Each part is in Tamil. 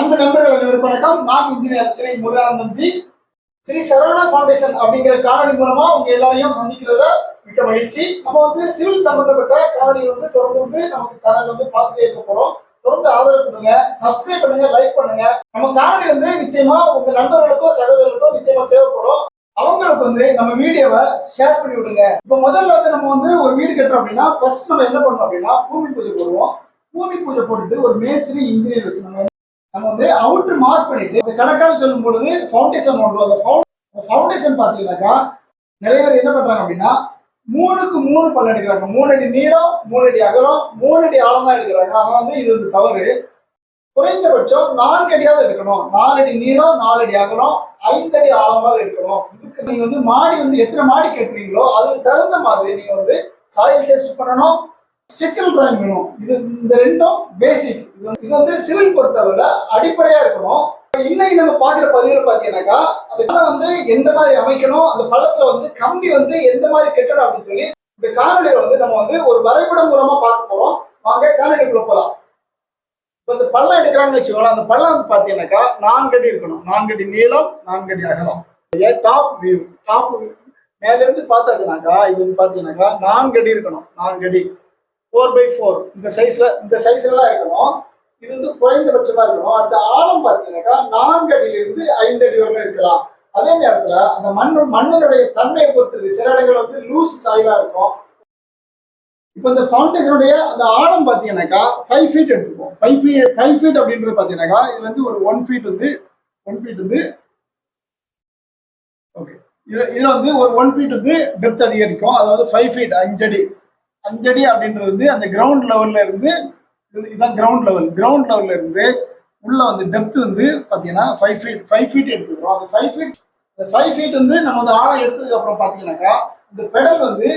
அன்பு நண்பர்கள் அனைவருக்கும் வணக்கம். நான் இன்ஜினியர் ஸ்ரீ முருகானந்தம் ஜி ஸ்ரீ சரவணா ஃபவுண்டேஷன் அப்படிங்கிற காணொலி மூலமா உங்க எல்லாரையும் சந்திக்கிறத மிக்க மகிழ்ச்சி. நம்ம வந்து சிவில் சம்பந்தப்பட்ட காணொலிகள் வந்து தொடர்ந்து வந்து நமக்கு சேனல் வந்து பார்த்துட்டே இருக்க போறோம். தொடர்ந்து ஆதரவு பண்ணுங்க சப்ஸ்கிரைப் பண்ணுங்க லைக் பண்ணுங்க. நம்ம காணொலி வந்து நிச்சயமா உங்க நண்பர்களுக்கோ சகோதரர்களுக்கோ நிச்சயமா தேவைப்படும். அவங்களுக்கு வந்து நம்ம வீடியோவை ஷேர் பண்ணி விடுங்க. இப்போ முதல்ல வந்து நம்ம வந்து ஒரு வீடு கட்டுறோம் அப்படின்னா ஃபர்ஸ்ட் நம்ம என்ன பண்ணணும் அப்படின்னா பூமி பூஜை போடுவோம். பூமி பூஜை போட்டுட்டு ஒரு மேஸ்திரி இன்ஜினியர் வச்சு நம்ம நம்ம வந்து அவுட்ரு மார்க் பண்ணிட்டு அந்த கணக்காக சொல்லும் பொழுது ஃபவுண்டேஷன் ஒன்று அந்த ஃபவுண்டேஷன் பார்த்தீங்கன்னாக்கா நிறைய பேர் என்ன பண்றாங்க அப்படின்னா மூணுக்கு மூணு பல்ல எடுக்கிறாங்க. மூணு அடி நீளம் மூணு அடி அகலம் மூணு அடி ஆழம் தான் எடுக்கிறாங்க. ஆனால் வந்து இது வந்து தவறு. குறைந்தபட்சம் நான்கு அடியாவது எடுக்கணும். நாலு அடி நீளம் நாலு அடி அகலம் ஐந்து அடி ஆழமாக இருக்கணும் இதுக்கு நீங்க வந்து மாடி வந்து எத்தனை மாடி கட்டுறீங்களோ அதுக்கு தகுந்த மாதிரி நீங்க வந்து சாயில் டெஸ்ட் பண்ணணும். ஸ்ட்ரக்சரல் டிராயிங் வேணும். இது இந்த ரெண்டும் பேசிக் இது வந்து சிவில் பொறுத்தவரை அடிப்படையா இருக்கணும். இன்னைக்கு நம்ம பாக்குற பதிவுல பாத்தீங்கன்னாக்கா அந்த பள்ளம் வந்து எந்த மாதிரி அமைக்கணும் அந்த பள்ளத்துல வந்து கம்பி வந்து எந்த மாதிரி கெட்டணும் அப்படின்னு சொல்லி இந்த காணொலியில வந்து நம்ம வந்து ஒரு வரைபடம் மூலமா பார்க்க போறோம். வாங்க காணொலிக்குள்ள போலாம். இப்போ இந்த பள்ளம் எடுக்கிறாங்கன்னு வச்சுக்கோங்களேன். அந்த பள்ளம் வந்து பாத்தீங்கன்னாக்கா நான்கு அடி இருக்கணும். நான்கு அடி நீளம் நான்கு அடி அகலம். டாப் வியூ டாப் மேல இருந்து பார்த்தாச்சுனாக்கா இது வந்து பாத்தீங்கன்னாக்கா நான்கு அடி இருக்கணும். நான்கு அடி. ஃபோர் பை ஃபோர் இந்த சைஸ்ல இந்த சைஸ்ல தான் இருக்கணும். இது வந்து குறைந்தபட்சமா இருக்கணும். அடுத்த ஆழம் பார்த்தீங்கன்னாக்கா நான்கு அடியிலிருந்து ஐந்து அடி வரைக்கும் இருக்கலாம். அதே நேரத்துல அந்த மண் மண்ணினுடைய தன்மையை பொறுத்தது. சில இடங்கள் வந்து லூஸ் சாய்வா இருக்கும். இப்போ இந்த ஃபவுண்டேஷனுடைய அந்த ஆழம் பார்த்தீங்கன்னாக்கா ஃபைவ் ஃபீட் எடுத்துப்போம் ஃபைவ் ஃபீட் ஃபைவ் ஃபீட் அப்படின்றது பார்த்தீங்கன்னாக்கா இது வந்து ஒரு ஒன் ஃபீட் வந்து ஒன் ஃபீட் வந்து ஓகே இதில் வந்து ஒரு ஒன் ஃபீட் வந்து டெப்த் அதிகரிக்கும். அதாவது ஃபைவ் ஃபீட் அஞ்சடி அஞ்சடி அப்படின்றது வந்து அந்த கிரவுண்ட் லெவல்ல இருந்து இது- இதுதான் கிரவுண்ட் லெவல் கிரவுண்ட் லெவல்ல இருந்து உள்ள வந்து டெப்த் வந்து பாத்தீங்கன்னா ஃபைவ் ஃபீட் ஃபைவ் ஃபீட் எடுத்துக்கிறோம். அந்த ஃபைவ் ஃபீட் இந்த ஃபைவ் ஃபீட் வந்து நம்ம வந்து ஆழம் எடுத்ததுக்கு அப்புறம் பாத்தீங்கன்னாக்கா இந்த பெடல் வந்து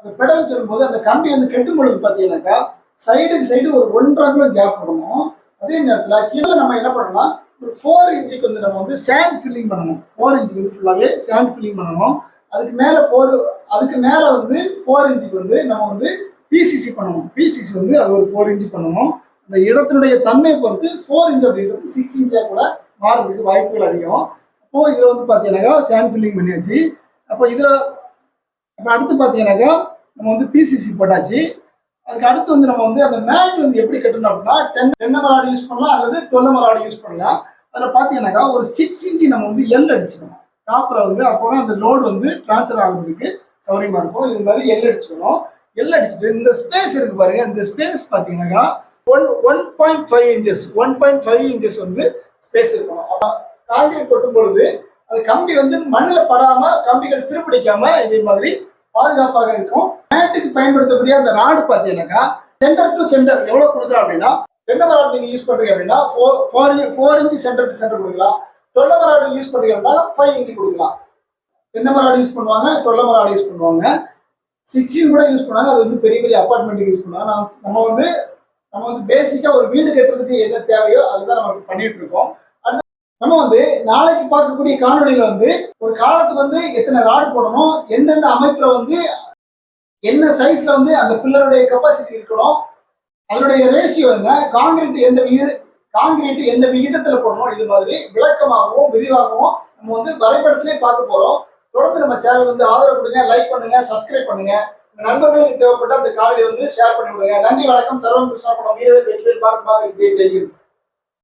அந்த பெடல் சொல்லும்போது அந்த கம்பி வந்து கெட்டும் பொழுது பாத்தீங்கன்னாக்கா சைடுக்கு சைடு ஒரு ஒன்றரை கிலோ கேப் பண்ணணும் அதே நேரத்தில் கீழே நம்ம என்ன பண்ணலாம் ஒரு ஃபோர் இன்ச்சுக்கு வந்து நம்ம வந்து சேண்ட் ஃபில்லிங் பண்ணணும். ஃபோர் இன்ச்சுக்கு வந்து ஃபுல்லாகவே சேண்ட் ஃபில்லிங் பண்ணணும். அதுக்கு மேல ஃபோர் அதுக்கு மேல வந்து ஃபோர் இன்ச்சுக்கு வந்து நம்ம வந்து பிசிசி பண்ணணும். பிசிசி வந்து அது ஒரு ஃபோர் இன்ச்சு பண்ணணும். அந்த இடத்தினுடைய தன்மையை பொறுத்து ஃபோர் இன்ச் அப்படின்றது சிக்ஸ் இன்ச்சாக கூட மாறதுக்கு வாய்ப்புகள் அதிகம். அப்போ இதில் வந்து பார்த்தீங்கன்னாக்கா சேண்ட் ஃபில்லிங் பண்ணியாச்சு. அப்போ இதில் அப்போ அடுத்து பார்த்தீங்கன்னாக்கா நம்ம வந்து பிசிசி போட்டாச்சு. அதுக்கு அடுத்து வந்து நம்ம வந்து அந்த மேட் வந்து எப்படி கட்டணும் அப்படின்னா டென் டென் மராடு யூஸ் பண்ணலாம் அல்லது டுவெல் மராடு யூஸ் பண்ணலாம். அதில் பார்த்தீங்கன்னாக்கா ஒரு சிக்ஸ் இன்ச்சு நம்ம வந்து எல் அடிச்சுக்கணும். டாப்பில் வந்து அப்போ தான் அந்த லோடு வந்து ட்ரான்ஸ்ஃபர் ஆகுறதுக்கு சௌரியமாக இருக்கும். இது மாதிரி எல் அடிச்சுக்கணும். எல் அடிச்சுட்டு இந்த ஸ்பேஸ் இருக்கு பாருங்க. இந்த ஸ்பேஸ் பார்த்தீங்கன்னாக்கா one one point five inches one point five inches வந்து ஸ்பேஸ் இருக்கணும். அப்போ காங்கிரீட் கொட்டும் பொழுது அந்த கம்பி வந்து மண்ணில் படாம கம்பிகள் திருப்பிடிக்காம இதே மாதிரி பாதுகாப்பாக இருக்கும். மேட்டுக்கு பயன்படுத்தக்கூடிய அந்த ராடு பார்த்தீங்கன்னாக்கா சென்டர் டு சென்டர் எவ்வளோ கொடுக்குறோம் அப்படின்னா என்ன ராட் நீங்கள் யூஸ் பண்ணுறீங்க அப்படின்னா four four four inch centre to centre கொடுக்கலாம். டொல்ல ராட் யூஸ் பண்றீங்க ஃபைவ் இன்ச் கொடுக்கலாம். என்ன ராட் யூஸ் பண்ணுவாங்க? டுவெல் ராட் யூஸ் பண்ணுவாங்க. சிக்ஸ்டீன் கூட யூஸ் பண்ணாங்க. அது வந்து பெரிய பெரிய அப்பார்ட்மெண்ட்டுக்கு யூஸ் பண்ணுவாங்க நம்ம- வந்து நம்ம வந்து பேசிக்கா ஒரு வீடு கட்டுறதுக்கு என்ன தேவையோ அதுதான் நம்ம பண்ணிட்டு இருக்கோம். நம்ம வந்து நாளைக்கு பார்க்கக்கூடிய காணொலியில வந்து ஒரு காலத்துக்கு வந்து எத்தனை ராடு போடணும் எந்தெந்த அமைப்புல வந்து என்ன சைஸ்ல வந்து அந்த பில்லருடைய கெப்பாசிட்டி இருக்கணும் அதனுடைய ரேஷியோ என்ன காங்கிரீட் எந்த விகித காங்கிரீட் எந்த விகிதத்துல போடணும் இது மாதிரி விளக்கமாகவும் விரிவாகவும் நம்ம வந்து வரைபடத்திலே பார்க்க போறோம். தொடர்ந்து நம்ம சேனல் வந்து ஆதரவு கொடுங்க லைக் பண்ணுங்க சப்ஸ்கிரைப் பண்ணுங்க. நண்பர்களுக்கு தேவைப்பட்ட அந்த காலையை வந்து ஷேர் பண்ணி விடுங்க நன்றி வணக்கம். சர்வம் கிருஷ்ணா படம் வீரர் வெற்றி பார்க்க ஜெய் செய்யும்